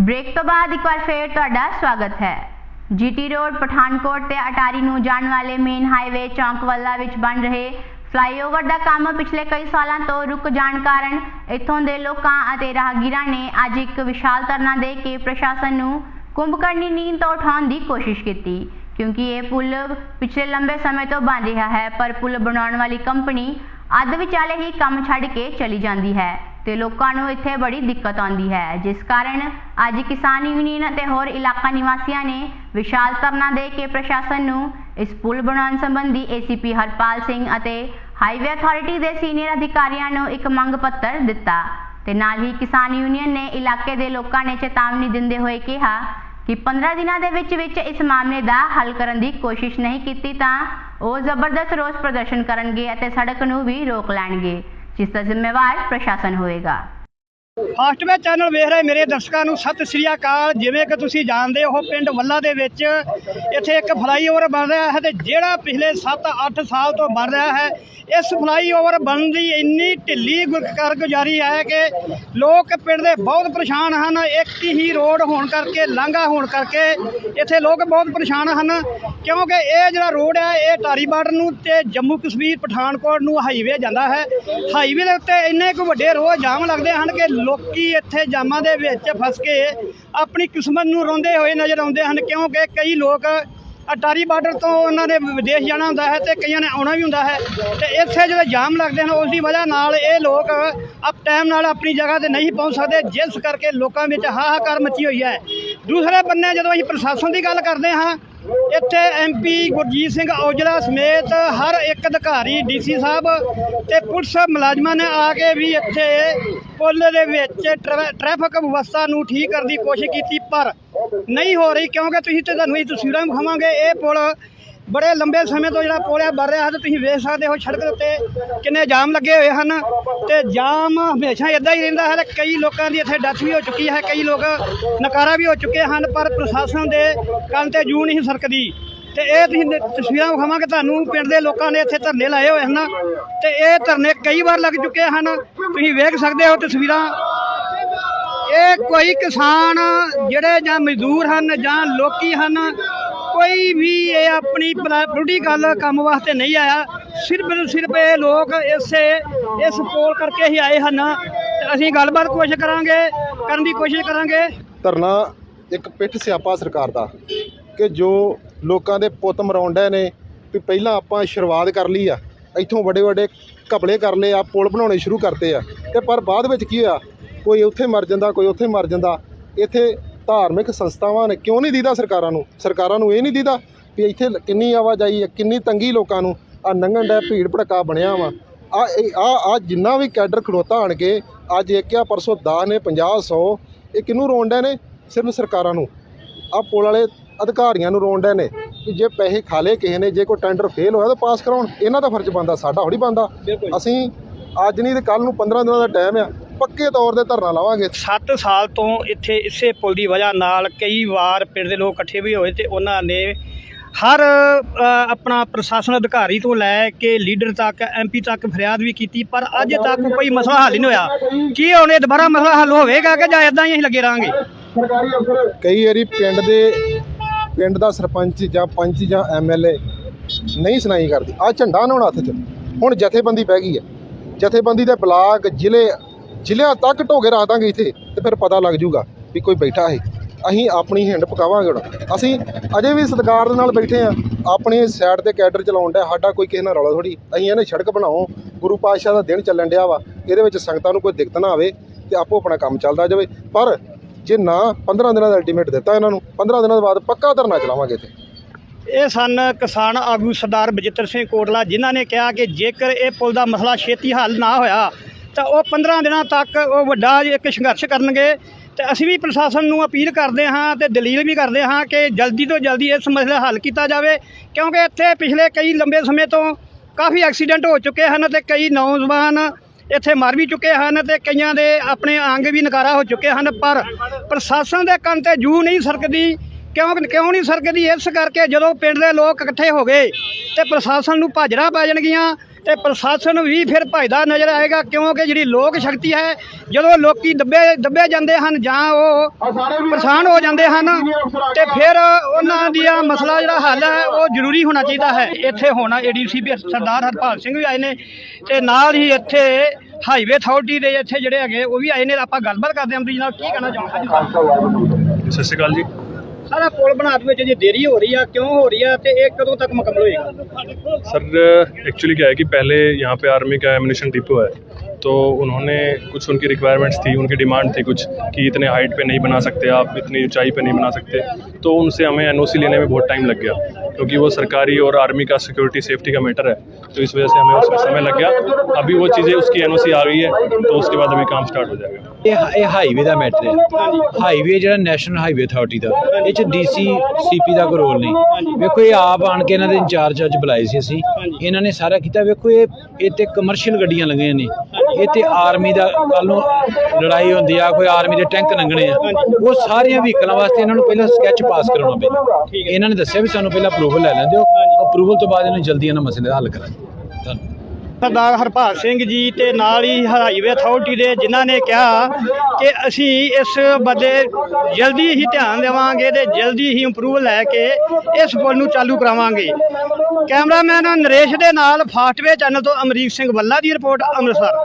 Break ਤੋਂ ਬਾਅਦ ਇੱਕ ਵਾਰ ਫੇਰ ਤੁਹਾਡਾ ਸਵਾਗਤ ਹੈ। ਜੀਟੀ ਰੋਡ ਪਠਾਨਕੋਟ ਤੇ ਅਟਾਰੀ ਨੂੰ ਜਾਣ ਵਾਲੇ ਮੇਨ ਹਾਈਵੇ ਚੌਂਕਵਾਲਾ ਵਿੱਚ ਬਣ ਰਹੇ ਫਲਾਈਓਵਰ ਦਾ ਕੰਮ ਪਿਛਲੇ ਕਈ ਸਾਲਾਂ ਤੋਂ ਰੁਕ ਜਾਣ ਕਾਰਨ ਇੱਥੋਂ ਦੇ ਲੋਕਾਂ ਅਤੇ ਰਾਹਗੀਰਾਂ ਨੇ ਅੱਜ ਇੱਕ ਵਿਸ਼ਾਲ ਧਰਨਾ ਦੇ ਕੇ ਪ੍ਰਸ਼ਾਸਨ ਨੂੰ ਕੁੰਭਕਰਨੀ ਨੀਂਦ ਤੋਂ ਉਠਾਉਣ ਦੀ ਕੋਸ਼ਿਸ਼ ਕੀਤੀ। ਕਿਉਂਕਿ ਇਹ ਪੁਲ ਪਿਛਲੇ ਲੰਬੇ ਸਮੇਂ ਤੋਂ ਬਣ ਰਿਹਾ ਹੈ, ਪਰ ਪੁਲ ਬਣਾਉਣ ਵਾਲੀ ਕੰਪਨੀ ਅੱਧ ਵਿਚਾਲੇ ਹੀ ਕੰਮ ਛੱਡ ਕੇ ਚਲੀ ਜਾਂਦੀ ਹੈ। ਤੇ ਲੋਕਾਂ ਨੂੰ ਇੱਥੇ ਬੜੀ ਦਿੱਕਤ ਆਉਂਦੀ ਹੈ। ਜਿਸ ਕਾਰਨ ਅੱਜ ਕਿਸਾਨ ਯੂਨੀਅਨ ਅਤੇ ਹੋਰ ਇਲਾਕਾ ਨਿਵਾਸੀਆਂ ਨੇ ਵਿਸ਼ਾਲ ਧਰਨਾ ਦੇ ਕੇ ਪ੍ਰਸ਼ਾਸਨ ਨੂੰ ਇਸ ਪੁਲ ਬਣਾਉਣ ਸੰਬੰਧੀ ਏਸੀਪੀ ਹਰਪਾਲ ਸਿੰਘ ਅਤੇ ਹਾਈਵੇ ਅਥਾਰਟੀ ਦੇ ਸੀਨੀਅਰ ਅਧਿਕਾਰੀਆਂ ਨੂੰ ਇੱਕ ਮੰਗ ਪੱਤਰ ਦਿੱਤਾ। ਤੇ ਨਾਲ ਹੀ ਕਿਸਾਨ ਯੂਨੀਅਨ ਨੇ ਇਲਾਕੇ ਦੇ ਲੋਕਾਂ ਨੇ ਚੇਤਾਵਨੀ ਦਿੰਦੇ ਹੋਏ ਕਿਹਾ ਕਿ 15 ਦਿਨਾਂ ਦੇ ਵਿੱਚ ਵਿੱਚ ਇਸ ਮਾਮਲੇ ਦਾ ਹੱਲ ਕਰਨ ਦੀ ਕੋਸ਼ਿਸ਼ ਨਹੀਂ ਕੀਤੀ ਤਾਂ ਉਹ ਜ਼ਬਰਦਸਤ ਰੋਸ ਪ੍ਰਦਰਸ਼ਨ ਕਰਨਗੇ ਅਤੇ ਸੜਕ ਨੂੰ ਵੀ ਰੋਕ ਲੈਣਗੇ। ਜਿਸ ਦਾ ਜ਼ਿੰਮੇਵਾਰ ਪ੍ਰਸ਼ਾਸਨ ਫਾਸਟ ਫਾਸਟਵੇ ਚੈਨਲ ਵੇਖ ਰਹੇ ਮੇਰੇ ਦਰਸ਼ਕਾਂ ਨੂੰ। ਸਤਿ ਸ੍ਰੀ ਅਕਾਲ। ਜਿਵੇਂ ਕਿ ਤੁਸੀਂ ਜਾਣਦੇ ਹੋ, ਪਿੰਡ ਵੱਲਾ ਦੇ ਵਿੱਚ ਇੱਥੇ ਇੱਕ ਫਲਾਈਓਵਰ ਬਣ ਰਿਹਾ ਹੈ ਤੇ ਜਿਹੜਾ ਪਿਛਲੇ 7-8 ਸਾਲ ਤੋਂ ਬਣ ਰਿਹਾ ਹੈ, ਇਸ ਫਲਾਈਓਵਰ ਬਣਨ ਦੀ ਇੰਨੀ ਢਿੱਲੀ ਕਾਰਗੁਜ਼ਾਰੀ ਹੈ ਕਿ ਲੋਕ ਪਿੰਡ ਦੇ ਬਹੁਤ ਪਰੇਸ਼ਾਨ ਹਨ। ਇੱਕ ਹੀ ਰੋਡ ਹੋਣ ਕਰਕੇ, ਲਾਂਘਾ ਹੋਣ ਕਰਕੇ ਇੱਥੇ ਲੋਕ ਬਹੁਤ ਪਰੇਸ਼ਾਨ ਹਨ। ਕਿਉਂਕਿ ਇਹ ਜਿਹੜਾ ਰੋਡ ਹੈ, ਇਹ ਟਾਰੀ ਬਾਰਡਰ ਨੂੰ ਤੇ ਜੰਮੂ ਕਸ਼ਮੀਰ, ਪਠਾਨਕੋਟ ਨੂੰ ਹਾਈਵੇ ਜਾਂਦਾ ਹੈ। ਹਾਈਵੇ ਦੇ ਉੱਤੇ ਇੰਨੇ ਕੁ ਵੱਡੇ ਰੋਡ ਜਾਮ ਲੱਗਦੇ ਹਨ ਕਿ ਲੋਕੀ ਇੱਥੇ ਜਾਮਾਂ ਦੇ ਵਿੱਚ ਫਸ ਕੇ ਆਪਣੀ ਕਿਸਮਤ ਨੂੰ ਰੋਂਦੇ ਹੋਏ ਨਜ਼ਰ ਆਉਂਦੇ ਹਨ, ਕਿਉਂਕਿ ਕਈ ਲੋਕ ਅਟਾਰੀ ਬਾਰਡਰ ਤੋਂ ਉਹਨਾਂ ਨੇ ਵਿਦੇਸ਼ ਜਾਣਾ ਹੁੰਦਾ ਹੈ ਤੇ ਕਈਆਂ ਨੇ ਆਉਣਾ ਵੀ ਹੁੰਦਾ ਹੈ ਤੇ ਇੱਥੇ ਜਿਹੜੇ ਜਾਮ ਲੱਗਦੇ ਹਨ, ਉਸ ਦੀ ਵਜ੍ਹਾ ਨਾਲ ਇਹ ਲੋਕ ਅਪ ਟਾਈਮ ਨਾਲ ਆਪਣੀ ਜਗ੍ਹਾ ਤੇ ਨਹੀਂ ਪਹੁੰਚ ਸਕਦੇ, ਜਿਸ ਕਰਕੇ ਲੋਕਾਂ ਵਿੱਚ ਹਾਹਾਕਾਰ ਮਚੀ ਹੋਈ ਹੈ। ਦੂਸਰੇ ਬੰਨੇ ਜਦੋਂ ਅਸੀਂ ਪ੍ਰਸ਼ਾਸਨ ਦੀ ਗੱਲ ਕਰਦੇ ਹਾਂ, ਇੱਥੇ ਐਮਪੀ ਗੁਰਜੀਤ ਸਿੰਘ ਔਜਲਾ ਸਮੇਤ ਹਰ ਇੱਕ ਅਧਿਕਾਰੀ ਡੀਸੀ ਸਾਹਿਬ ਤੇ ਪੁਲਿਸ ਮੁਲਾਜ਼ਮਾਂ ਨੇ ਆ ਕੇ ਵੀ ਇੱਥੇ ਪੁਲ ਦੇ ਵਿੱਚ ਟਰੈ- ਟ੍ਰੈਫਿਕ ਵਿਵਸਥਾ ਨੂੰ ਠੀਕ ਕਰਨ ਦੀ ਕੋਸ਼ਿਸ਼ ਕੀਤੀ, ਪਰ ਨਹੀਂ ਹੋ ਰਹੀ ਕਿਉਂਕਿ ਤੁਸੀਂ ਤੇ ਤੁਹਾਨੂੰ ਇਹ ਤਸਵੀਰਾਂ ਵਿਖਾਵਾਂਗੇ। ਇਹ ਪੁਲ ਬੜੇ ਲੰਬੇ ਸਮੇਂ ਤੋਂ ਜਿਹੜਾ ਪੁਲ ਹੈ ਬਣ ਰਿਹਾ ਹੈ, ਤੇ ਤੁਸੀਂ ਵੇਖ ਸਕਦੇ ਹੋ ਸੜਕ ਦੇ ਉੱਤੇ ਕਿੰਨੇ ਜਾਮ ਲੱਗੇ ਹੋਏ ਹਨ। ਤੇ ਜਾਮ ਹਮੇਸ਼ਾ ਇਦਾਂ ਹੀ ਰਹਿੰਦਾ ਹੈ ਕਈ ਲੋਕਾਂ ਦੀ ਇੱਥੇ ਡੈਥ ਵੀ ਹੋ ਚੁੱਕੀ ਹੈ, ਕਈ ਲੋਕ ਨਕਾਰਾ ਵੀ ਹੋ ਚੁੱਕੇ ਹਨ, ਪਰ ਪ੍ਰਸ਼ਾਸਨ ਦੇ ਕੰਨ ਤੇ ਜੂ ਨਹੀਂ ਸਰਕਦੀ। ਤੇ ਇਹ ਤੁਸੀਂ ਨ- ਤਸਵੀਰਾਂ ਵਿਖਾਵਾਂਗੇ ਤੁਹਾਨੂੰ, ਪਿੰਡ ਦੇ ਲੋਕਾਂ ਨੇ ਇੱਥੇ ਧਰਨੇ ਲਾਏ ਹੋਏ ਹਨ। ਤੇ ਇਹ ਧਰਨੇ ਕਈ ਵਾਰ ਲੱਗ ਚੁੱਕੇ ਹਨ। ਤੁਸੀਂ ਵੇਖ ਸਕਦੇ ਹੋ ਤਸਵੀਰਾਂ। ਇਹ ਕੋਈ ਕਿਸਾਨ ਜਿਹੜੇ ਜਾਂ ਮਜ਼ਦੂਰ ਹਨ ਜਾਂ ਲੋਕੀ ਹਨ, ਕੋਈ ਵੀ ਇਹ ਆਪਣੀ ਪਲਾ ਪੋਲੀਟੀਕਲ ਕੰਮ ਵਾਸਤੇ ਨਹੀਂ ਆਇਆ। ਸਿਰਫ ਤੇ ਸਿਰਫ ਇਹ ਲੋਕ ਇਸੇ, ਇਸ ਪੋਲ ਕਰਕੇ ਹੀ ਆਏ ਹਨ। ਤੇ ਅਸੀਂ ਗੱਲਬਾਤ ਕੋਸ਼ਿਸ਼ ਕਰਾਂਗੇ, ਕਰਨ ਦੀ ਕੋਸ਼ਿਸ਼ ਕਰਾਂਗੇ। ਧਰਨਾ ਇੱਕ ਪਿੱਠ ਸਿਆਪਾ ਸਰਕਾਰ ਦਾ, ਕਿ ਜੋ ਲੋਕਾਂ ਦੇ ਪੁੱਤ ਮਰਾਉਣ ਮਰਾਉਂਦੇ ਨੇ ਵੀ ਪਹਿਲਾਂ ਆਪਾਂ ਸ਼ੁਰੂਆਤ ਕਰ ਲਈ ਆ। ਇੱਥੋਂ ਵੱਡੇ ਵੱਡੇ ਘਪਲੇ ਕਰ ਲਏ ਆ, ਪੁਲ ਬਣਾਉਣੇ ਸ਼ੁਰੂ ਕਰਤੇ ਆ। ਤੇ ਪਰ ਬਾਅਦ ਵਿੱਚ ਕੀ ਹੋਇਆ? ਕੋਈ ਉੱਥੇ ਮਰ ਜਾਂਦਾ, ਕੋਈ ਉੱਥੇ ਮਰ ਜਾਂਦਾ। ਇੱਥੇ ਧਾਰਮਿਕ ਸੰਸਥਾਵਾਂ ਨੇ ਕਿਉਂ ਨਹੀਂ ਦੀਦਾ ਸਰਕਾਰਾਂ ਨੂੰ? ਸਰਕਾਰਾਂ ਨੂੰ ਇਹ ਨਹੀਂ ਦੀਦਾ ਵੀ ਇੱਥੇ ਕਿੰਨੀ ਆਵਾਜਾਈ ਹੈ ਕਿੰਨੀ ਤੰਗੀ ਲੋਕਾਂ ਨੂੰ ਆ ਨੰਗਣ ਦਾ ਭੀੜ ਭੜਕਾ ਬਣਿਆ ਵਾ। ਆ ਆ ਆ ਜਿੰਨਾ ਵੀ ਕੈਡਰ ਖਲੋਤਾ ਆਣ ਕੇ, ਅੱਜ ਇੱਕ ਆ, ਪਰਸੋਂ 10 ਨੇ 50 100 ਇਹ ਕਿਹਨੂੰ ਰੋਂਡੇ ਨੇ? ਸਿਰਫ ਸਰਕਾਰਾਂ ਨੂੰ। ਆ ਪੁਲ ਵਾਲੇ ਅਧਿਕਾਰੀਆਂ ਨੂੰ ਰੋਂਡੇ ਨੇ ਕਿ ਜੇ ਪੈਸੇ ਖਾ ਲਏ ਕਿਸੇ ਨੇ ਜੇ ਕੋਈ ਟੈਂਡਰ ਫੇਲ ਹੋਇਆ ਤਾਂ ਪਾਸ ਕਰਾਉਣ। ਇਹਨਾਂ ਦਾ ਫਰਜ਼ ਬਣਦਾ ਸਾਡਾ ਬਣਦਾ। ਬਿਲਕੁਲ। ਅਸੀਂ ਅੱਜ ਨਹੀਂ ਤੇ ਕੱਲ ਨੂੰ 15 ਦਿਨਾਂ ਦਾ ਟਾਈਮ ਆ ਪੱਕੇ ਤੌਰ ਤੇ ਧਰਨਾ ਲਾਵਾਂਗੇ। 7 ਸਾਲ ਤੋਂ ਇੱਥੇ ਇਸੇ ਪੁਲ ਦੀ ਵਜ੍ਹਾ ਨਾਲ ਕਈ ਵਾਰ ਪਿੰਡ ਦੇ ਲੋਕ ਇਕੱਠੇ ਵੀ ਹੋਏ ਤੇ ਉਹਨਾਂ ਨੇ ਹਰ ਆਪਣਾ ਪ੍ਰਸ਼ਾਸਨ ਅਧਿਕਾਰੀ ਤੋਂ ਲੈ ਕੇ ਲੀਡਰ ਤੱਕ ਐਮਪੀ ਤੱਕ ਫਰਿਆਦ ਵੀ ਕੀਤੀ ਪਰ ਅੱਜ ਤੱਕ ਕੋਈ ਮਸਲਾ ਹੱਲ ਨਹੀਂ ਹੋਇਆ। ਕੀ ਹੁਣ ਇਹ ਦੁਬਾਰਾ ਮਸਲਾ ਹੱਲ ਹੋਵੇਗਾ ਕਿ ਜਾਂ ਇਦਾਂ ਹੀ ਅਸੀਂ ਲੱਗੇ ਰਹਾਂਗੇ? ਕਈ ਵਾਰੀ ਪਿੰਡ ਦੇ ਪਿੰਡ ਦਾ ਸਰਪੰਚ ਜਾਂ ਪੰਚ ਜਾਂ ਐਮਐਲਏ ਨਹੀਂ ਸੁਣਾਈ ਕਰਦੀ। ਆ ਝੰਡਾ ਨਾ ਹੁਣ ਹੱਥ 'ਚ। ਹੁਣ ਜਥੇਬੰਦੀ ਪੈ ਗਈ ਹੈ। ਜਥੇਬੰਦੀ ਦੇ ਬਲਾਕ, ਜ਼ਿਲ੍ਹੇ, ਜ਼ਿਲ੍ਹਿਆਂ ਤੱਕ ਢੋਗੇ ਰੱਖ ਦਾਂਗੇ ਇੱਥੇ ਤੇ ਫਿਰ ਪਤਾ ਲੱਗ ਜੂਗਾ ਵੀ ਕੋਈ ਬੈਠਾ ਹੈ। ਅਸੀਂ ਆਪਣੀ ਹਿੰਡ ਪਕਾਵਾਂਗੇ ਹੁਣ। ਅਸੀਂ ਅਜੇ ਵੀ ਸਤਿਕਾਰ ਦੇ ਨਾਲ ਬੈਠੇ ਆ ਆਪਣੀ ਸਾਈਡ ਤੇ ਕੈਡਰ ਚਲਾਉਣ ਦਾ ਸਾਡਾ ਕੋਈ ਕਿਸੇ ਨਾਲ ਰੌਲਾ ਥੋੜੀ ਅਸੀਂ ਇਹਨੇ ਸੜਕ ਬਣਾਓ। ਗੁਰੂ ਪਾਤਸ਼ਾਹ ਦਾ ਦਿਨ ਚੱਲਣ ਡਿਆ ਵਾ। ਇਹਦੇ ਵਿੱਚ ਸੰਗਤਾਂ ਨੂੰ ਕੋਈ ਦਿੱਕਤ ਨਾ ਆਵੇ ਤੇ ਆਪੋ ਆਪਣਾ ਕੰਮ ਚੱਲਦਾ ਜਾਵੇ। ਪਰ ਜੇ ਨਾ 15 ਦਿਨਾਂ ਦਾ ਅਲਟੀਮੇਟ ਦਿੱਤਾ ਇਹਨਾਂ ਨੂੰ 15 ਦਿਨਾਂ ਬਾਅਦ ਪੱਕਾ ਧਰਨਾ ਚਲਾਵਾਂਗੇ ਇੱਥੇ। ਇਹ ਸਨ ਕਿਸਾਨ ਆਗੂ ਸਰਦਾਰ ਬਜਿੱਤਰ ਸਿੰਘ ਕੋਟਲਾ, ਜਿਨ੍ਹਾਂ ਨੇ ਕਿਹਾ ਕਿ ਜੇਕਰ ਇਹ ਪੁਲ ਦਾ ਮਸਲਾ ਛੇਤੀ ਹੱਲ ਨਾ ਹੋਇਆ, ਤਾਂ ਉਹ 15 ਦਿਨਾਂ ਤੱਕ ਉਹ ਵੱਡਾ ਇੱਕ ਸੰਘਰਸ਼ ਕਰਨਗੇ। ਤੇ ਅਸੀਂ ਵੀ ਪ੍ਰਸ਼ਾਸਨ ਨੂੰ ਅਪੀਲ ਕਰਦੇ ਹਾਂ ਤੇ ਦਲੀਲ ਵੀ ਕਰਦੇ ਹਾਂ ਕਿ ਜਲਦੀ ਤੋਂ ਜਲਦੀ ਇਸ ਮਸਲੇ ਦਾ ਹੱਲ ਕੀਤਾ ਜਾਵੇ, ਕਿਉਂਕਿ ਇੱਥੇ ਪਿਛਲੇ ਕਈ ਲੰਬੇ ਸਮੇਂ ਤੋਂ ਕਾਫੀ ਐਕਸੀਡੈਂਟ ਹੋ ਚੁੱਕੇ ਹਨ ਤੇ ਕਈ ਨੌਜਵਾਨ ਇੱਥੇ ਮਰ ਵੀ ਚੁੱਕੇ ਹਨ ਤੇ ਕਈਆਂ ਦੇ ਆਪਣੇ ਅੰਗ ਵੀ ਨਕਾਰਾ ਹੋ ਚੁੱਕੇ ਹਨ, ਪਰ ਪ੍ਰਸ਼ਾਸਨ ਦੇ ਕੰਨ ਤੇ ਜੂ ਨਹੀਂ ਸਰਕਦੀ। ਕਿਉਂ ਕਿਉਂ ਨਹੀਂ ਸਰਕਦੀ? ਇਸ ਕਰਕੇ ਜਦੋਂ ਪਿੰਡ ਦੇ ਲੋਕ ਇਕੱਠੇ ਹੋ ਗਏ ਤੇ ਪ੍ਰਸ਼ਾਸਨ ਨੂੰ ਭਾਜੜਾ ਪੈ ਜਾਣਗੀਆਂ। ਤੇ ਪ੍ਰਸ਼ਾਸਨ ਵੀ ਫਿਰ ਭਜਦਾ ਨਜ਼ਰ ਆਏਗਾ ਕਿਉਂਕਿ ਜਿਹੜੀ ਲੋਕ ਸ਼ਕਤੀ ਹੈ ਜਦੋਂ ਲੋਕੀ ਦੱਬੇ ਦੱਬੇ ਜਾਂਦੇ ਹਨ ਜਾਂ ਉਹ ਪਰੇਸ਼ਾਨ ਹੋ ਜਾਂਦੇ ਹਨ ਤੇ ਫਿਰ ਉਹਨਾਂ ਦੀਆਂ ਮਸਲਾ ਜਿਹੜਾ ਹੱਲ ਹੈ ਉਹ ਜ਼ਰੂਰੀ ਹੋਣਾ ਚਾਹੀਦਾ ਹੈ। ਇੱਥੇ ਹੋਣਾ ਏਡੀਸੀਪੀ ਸਰਦਾਰ ਹਰਪਾਲ ਸਿੰਘ ਵੀ ਆਏ ਨੇ ਤੇ ਨਾਲ ਹੀ ਇੱਥੇ ਹਾਈਵੇ ਅਥਾਰਟੀ ਦੇ ਇੱਥੇ ਜਿਹੜੇ ਹੈਗੇ ਉਹ ਵੀ ਆਏ ਨੇ। ਆਪਾਂ ਗੱਲਬਾਤ ਕਰਦੇ ਹਾਂ ਜੀ ਨਾਲ ਕੀ ਕਹਿਣਾ ਚਾਹੁੰਦੇ ਸਤਿ ਸ਼੍ਰੀ ਅਕਾਲ ਜੀ। ਸਾਰਾ ਪੁਲ ਬਣਾਉਣ ਵਿੱਚ ਜੇ ਦੇਰੀ ਹੋ ਰਹੀ ਆ ਕਿਉਂ ਹੋ ਰਹੀ ਆ ਤੇ ਇਹ ਕਦੋਂ ਤੱਕ ਮੁਕੰਮਲ ਹੋਏਗਾ सर एक्चुअली क्या है कि पहले यहाँ पे आर्मी का एमिनेशन डिपो है तो उन्होंने कुछ उनकी रिक्वायरमेंट्स थी उनकी डिमांड थी कुछ कि इतने हाइट पे नहीं बना सकते आप इतनी ऊंचाई पे नहीं बना सकते तो उनसे हमें एनओसी लेने में बहुत टाइम लग गया क्योंकि वो सरकारी और आर्मी का सिक्योरिटी सेफ्टी का मैटर है तो इस वजह से हमें उसमें समय लग गया अभी वो चीज़ें उसकी एनओसी आ गई है तो उसके बाद अभी काम स्टार्ट हो जाएगा ਇਹ ਇਹ ਹਾਈਵੇ ਦਾ ਮੈਟਰ ਹੈ ਹਾਈਵੇ ਜਿਹੜਾ ਨੈਸ਼ਨਲ ਹਾਈਵੇ ਅਥਾਰਟੀ ਦਾ ਇਹ ਚ ਡੀਸੀ ਸੀਪੀ ਦਾ ਕੋਈ ਰੋਲ ਨਹੀਂ ਵੇਖੋ ਇਹ ਆਪ ਆਣ ਕੇ ਇਹਨਾਂ ਦੇ ਇੰਚਾਰਜ ਅੱਜ ਬੁਲਾਏ ਸੀ ਅਸੀਂ ਇਹਨਾਂ ਨੇ ਸਾਰਾ ਕੀਤਾ ਵੇਖੋ ਇਹ ਇਹ ਤੇ ਕਮਰਸ਼ੀਅਲ ਗੱਡੀਆਂ ਲੰਘੀਆਂ ਨੇ ਤੇ ਆਰਮੀ ਦਾ ਕੱਲ ਨੂੰ ਲੜਾਈ ਹੁੰਦੀ ਆ ਕੋਈ ਆਰਮੀ ਦੇ ਟੈਂਕ ਲੰਘਣੇ ਆ। ਉਹ ਸਾਰੀਆਂ ਵਹੀਕਲਾਂ ਵਾਸਤੇ ਇਹਨਾਂ ਨੂੰ ਪਹਿਲਾਂ ਸਕੈਚ ਪਾਸ ਕਰਾਉਣਾ ਪੈਂਦਾ। ਇਹਨਾਂ ਨੇ ਦੱਸਿਆ ਵੀ ਸਾਨੂੰ ਪਹਿਲਾਂ ਅਪਰੂਵਲ ਲੈ ਲੈਂਦੇ ਹੋ। ਅਪਰੂਵਲ ਤੋਂ ਬਾਅਦ ਇਹਨਾਂ ਜਲਦੀ ਇਹਨਾਂ ਮਸਲੇ ਦਾ ਹੱਲ ਕਰਾਂਗੇ। ਧੰਨਵਾਦ। ਸਰਦਾਰ ਹਰਪਾਲ ਸਿੰਘ ਜੀ ਤੇ ਨਾਲ ਹੀ ਹਾਈਵੇ ਅਥਾਰਟੀ ਦੇ ਜਿਨ੍ਹਾਂ ਨੇ ਕਿਹਾ ਕਿ ਅਸੀਂ ਇਸ ਬਦਲੇ ਜਲਦੀ ਹੀ ਧਿਆਨ ਦੇਵਾਂਗੇ ਤੇ ਜਲਦੀ ਹੀ ਇੰਪਰੂਵ ਲੈ ਕੇ ਇਸ ਪੁਲ ਨੂੰ ਚਾਲੂ ਕਰਾਵਾਂਗੇ। ਕੈਮਰਾਮੈਨ ਨਰੇਸ਼ ਦੇ ਨਾਲ ਫਾਸਟਵੇ ਚੈਨਲ ਤੋਂ ਅਮਰੀਕ ਸਿੰਘ ਵੱਲਾ ਦੀ ਰਿਪੋਰਟ ਅੰਮ੍ਰਿਤਸਰ।